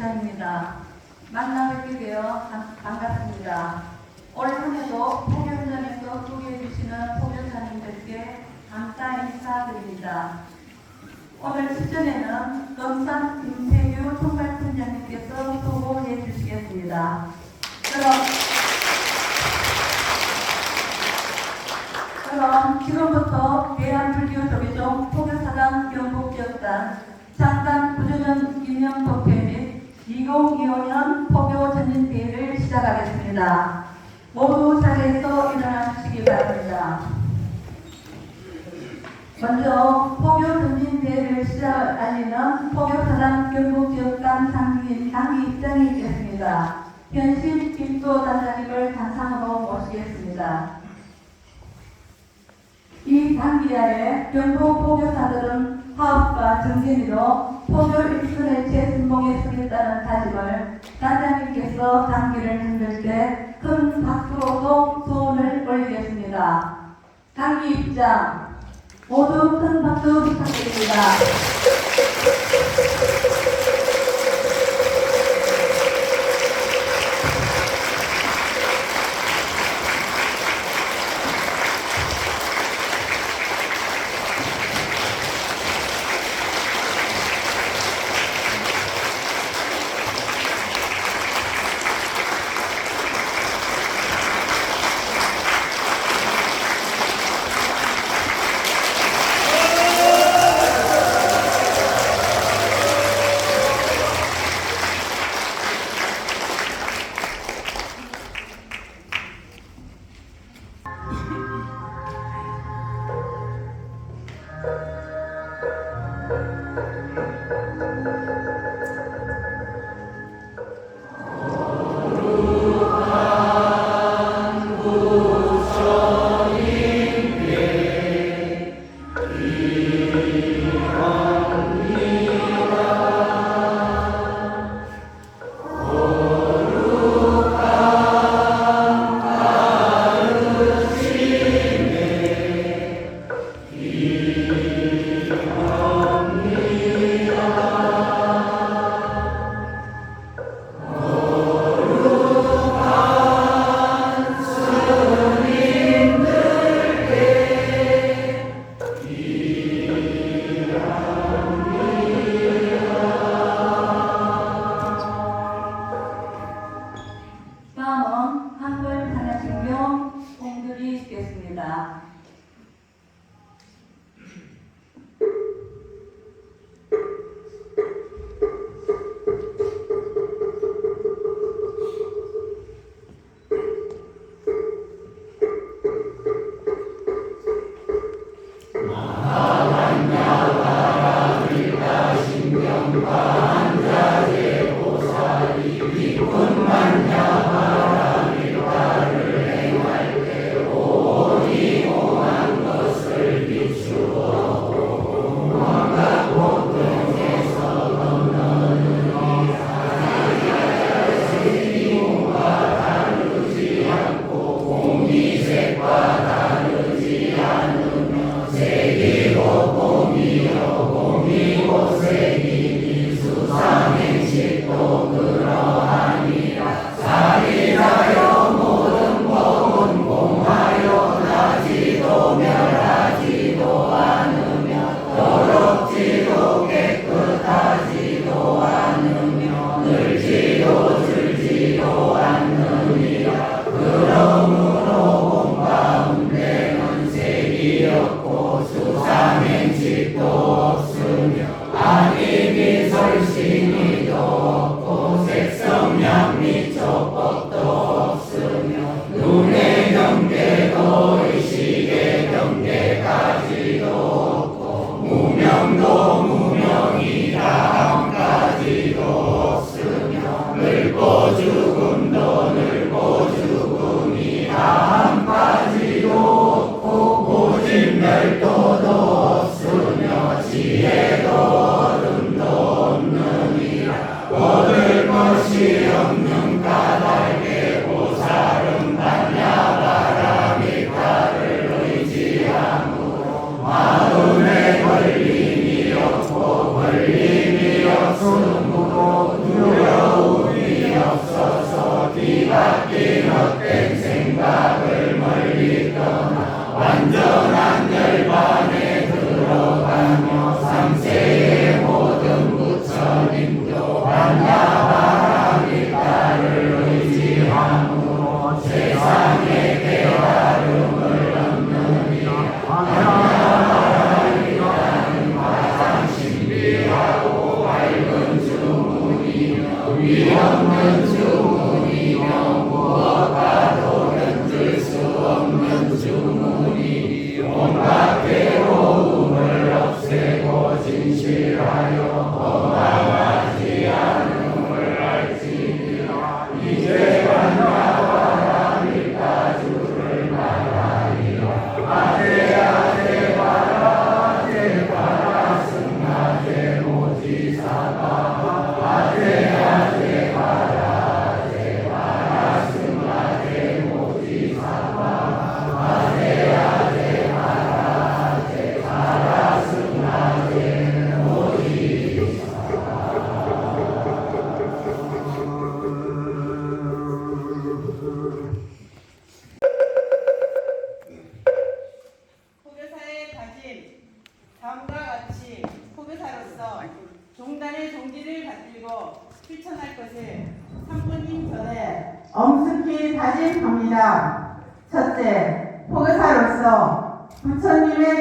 박연자입니다. 만나 뵙게 되어 반- 반갑습니다. 올 한해도 포교 현장에서 소개해 주시는 포교사님들께 감사 인사드립니다. 오늘 시전에는 검산 김태규 총괄팀장님께서 소고해 주시겠습니다. 그럼 그럼 지금부터 대한불교조계종 포교사단 경북지역단 장단 구조전 기념 독회 및 2025년 포교 전진대회를 시작하겠습니다. 모두 자리에서 일어나 주시기 바랍니다. 먼저 포교 전진대회를 시작 알리는 포교사단 경북지역단 상기, 상기 입장이 있겠습니다. 현실 김도 단장님을 단상으로 모시겠습니다. 이 단기 아래 경북 포교사들은 화합과 정진으로 포교 일선의 재순봉에 서겠다는 다짐을 단장님께서 단기를 흔들 때 큰 박수로도 소원을 올리겠습니다. 단기 입장 모두 큰 박수 부탁드립니다.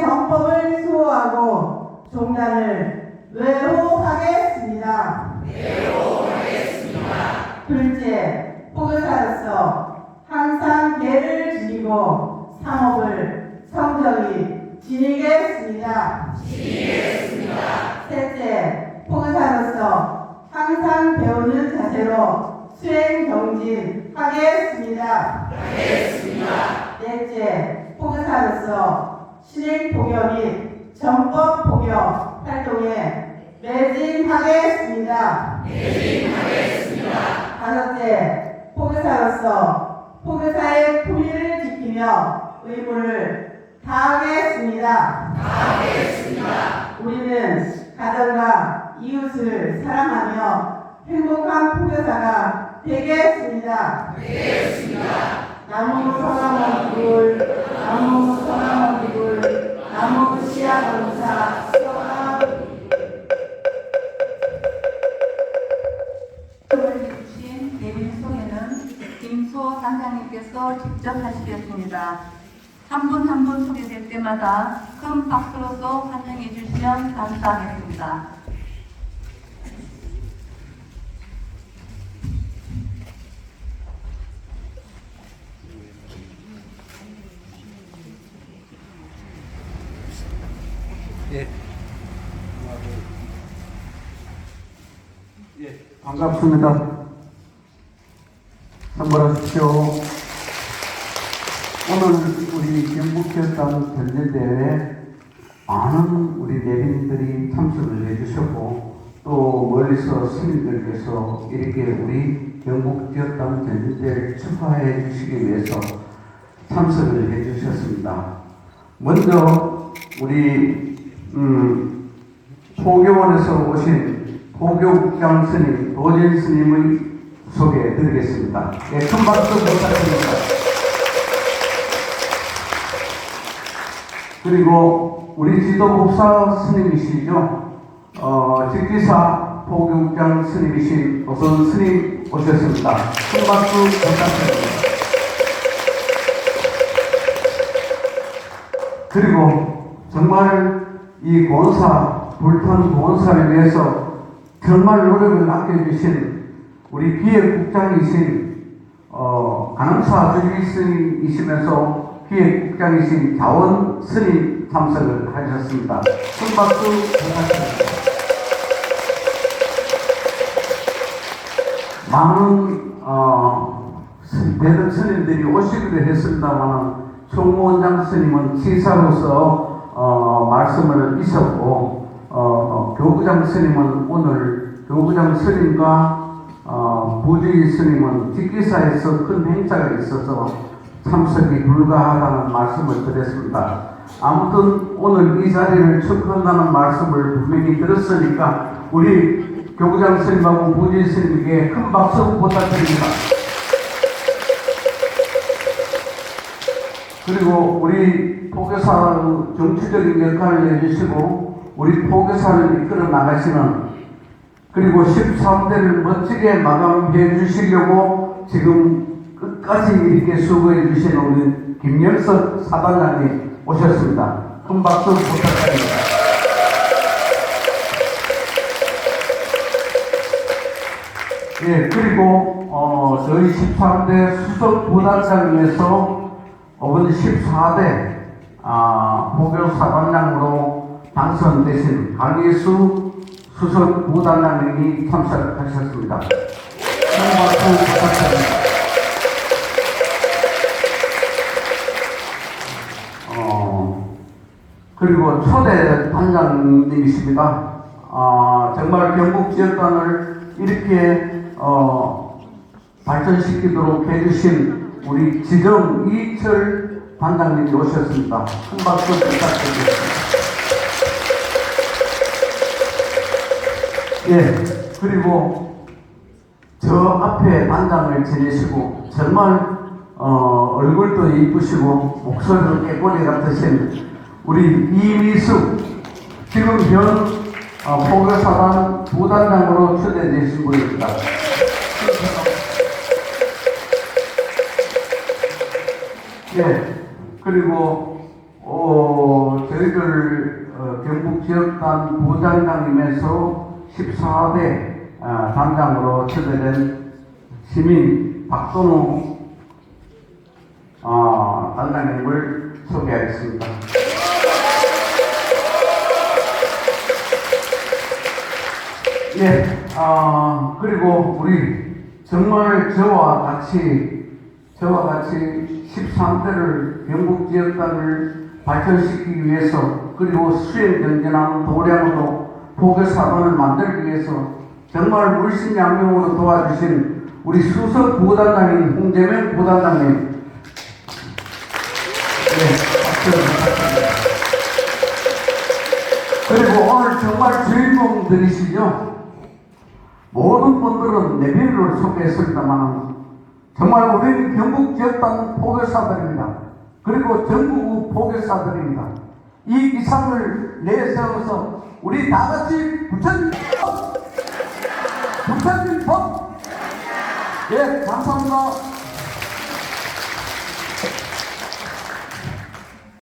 정법을 수호하고 종단을 외호하겠습니다. 둘째, 포교사로서 항상 예를 지니고 상업을 성적이 지니겠습니다. 셋째, 포교사로서 항상 배우는 자세로 수행 경진하겠습니다. 넷째, 포교사로서 신행 포교 및 정법 포교 활동에 매진하겠습니다. 다섯째, 포교사로서 포교사의 품위를 지키며 의무를 다하겠습니다. 우리는 가정과 이웃을 사랑하며 행복한 포교사가 되겠습니다. 나무 소나무 기굴, 나무 소나무 기굴, 나무 씨앗 소나무 말씀을 주신 예빈 소개는 김수호 단장님께서 직접 하시겠습니다. 한 분 한 분 소개될 때마다 큰 박수로도 환영해 주시면 감사하겠습니다. 예, 반갑습니다. 선물하십시오. 오늘 우리 경북교단 전제대회에 많은 우리 내빈들이 참석을 해주셨고 또 멀리서 스님들께서 이렇게 우리 경북교단 전제대회를 축하해 주시기 위해서 참석을 해주셨습니다. 먼저 우리 음, 포교원에서 오신 포교국장 스님 도진 스님의 소개해 드리겠습니다. 예, 큰 박수 부탁드립니다. 그리고 우리 지도법사 스님이시죠. 어, 직기사 포교국장 스님이신 어선 스님 오셨습니다. 큰 박수 부탁드립니다. 그리고 정말 이 고원사, 불탄 고원사를 위해서 정말 노력을 아껴주신 우리 기획 국장이신 어, 강사 주기 스님이시면서 기획 국장이신 자원 스님 참석을 하셨습니다. 큰 박수 부탁드립니다. 많은 어, 대덕 스님들이 오시기로 했습니다만 총무원장 스님은 치사로서 어, 말씀을 있었고 어, 어, 교구장 스님은 오늘 교구장 스님과 어, 부주의 스님은 직기사에서 큰 행사가 있어서 참석이 불가하다는 말씀을 드렸습니다. 아무튼 오늘 이 자리를 축하한다는 말씀을 분명히 들었으니까 우리 교구장 스님하고 부주의 스님에게 큰 박수 부탁드립니다. 그리고 우리 포교사 정치적인 역할을 해주시고 우리 포교사를 이끌어 나가시는 그리고 13대를 멋지게 마감해 주시려고 지금 끝까지 이렇게 수고해 주신 우리 김영석 사단장님 오셨습니다. 큰 박수 부탁드립니다. 예, 그리고 어, 저희 13대 수석 부단장에서 이번 14대 아, 포교 사단장으로 당선되신 강희수 수석 부단장님이 참석하셨습니다. 큰 박수 부탁드립니다. 어, 그리고 초대 단장님이십니다. 아, 정말 경북 지역단을 이렇게 어, 발전시키도록 해주신 우리 지정 이철 단장님이 오셨습니다. 큰 박수 부탁드리겠습니다. 예, 그리고 저 앞에 단장을 지내시고 정말 어, 얼굴도 이쁘시고 목소리도 깨꼬리 같으신 우리 이미숙 지금 현 어, 포교사단 부단장으로 초대되신 분입니다. 예, 그리고 어, 저희들 어, 경북 지역단 부단장님에서 14대 어, 단장으로 초대된 시민 어, 단장님을 소개하겠습니다. 예, 어, 그리고 우리 정말 저와 같이, 저와 같이 13대를 경북 지역단을 발전시키기 위해서, 그리고 수행 경쟁하는 도량으로 포교사관을 만들기 위해서 정말 물심양명으로 도와주신 우리 수석 부단장님, 홍재명 부단장님, 네. 그리고 오늘 정말 주인공들이시죠? 모든 분들은 내비를 소개했습니다만 정말 우리는 경북 지역단 포교사들입니다. 그리고 전국 포교사들입니다. 이 이상을 내세워서 우리 다 같이 부처님 법! 부처님 법! 예, 감사합니다.